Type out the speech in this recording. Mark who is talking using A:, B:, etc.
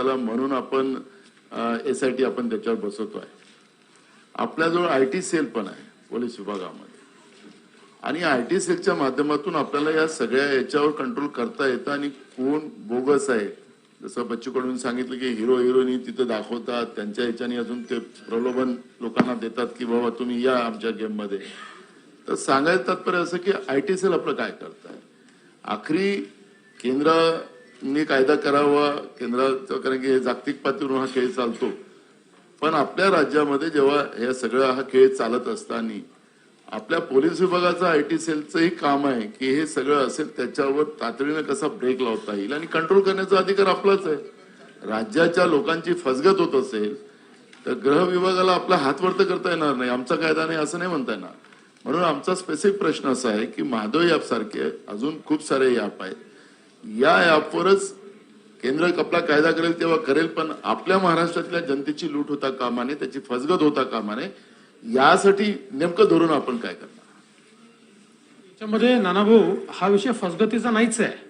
A: म्हणून आपण S I T आपण त्याच्यावर बसवतोय. आपल्याजवळ आय टी सेल पण आहे पोलीस विभागामध्ये. आणि आय टी सेलच्या माध्यमातून आपल्याला या सगळ्या याच्यावर कंट्रोल करता येतं आणि कोण बोगस आहे? जसं बच्चूकडून सांगितलं की हिरो हिरोईनी तिथं दाखवतात त्यांच्या ह्याच्याने अजून ते प्रलोभन लोकांना देतात की बाबा तुम्ही या आमच्या गेममध्ये. तर सांगायचं तात्पर्य असं की आय टी सेल आपलं काय करताय? आखरी केंद्र मी कायदा करावा केंद्राचा कारण की हे जागतिक पातळीवर हा खेळ चालतो. पण आपल्या राज्यामध्ये जेव्हा हे सगळा हा खेळ चालत असताना आपल्या पोलीस विभागाचं आय टी सेलचंही काम आहे की हे सगळं असेल त्याच्यावर तातडीनं कसा ब्रेक लावता येईल आणि कंट्रोल करण्याचा अधिकार आपलाच आहे. राज्याच्या लोकांची फसगत होत असेल तर गृह विभागाला आपला हातवर्त करता येणार नाही. आमचा कायदा नाही असं नाही म्हणता येणार. म्हणून आमचा स्पेसिफिक प्रश्न असा आहे की महादेव ॲप सारखे अजून खूप सारे ॲप आहेत. या ॲपवरच केंद्र आपला कायदा करेल तेव्हा करेल पण आपल्या महाराष्ट्रातल्या जनतेची लूट होता कामाने त्याची फसगत होता कामाने यासाठी नेमकं धोरण आपण काय करणार?
B: त्याच्यामध्ये नानाभाऊ हा विषय फसगतीचा नाहीच आहे.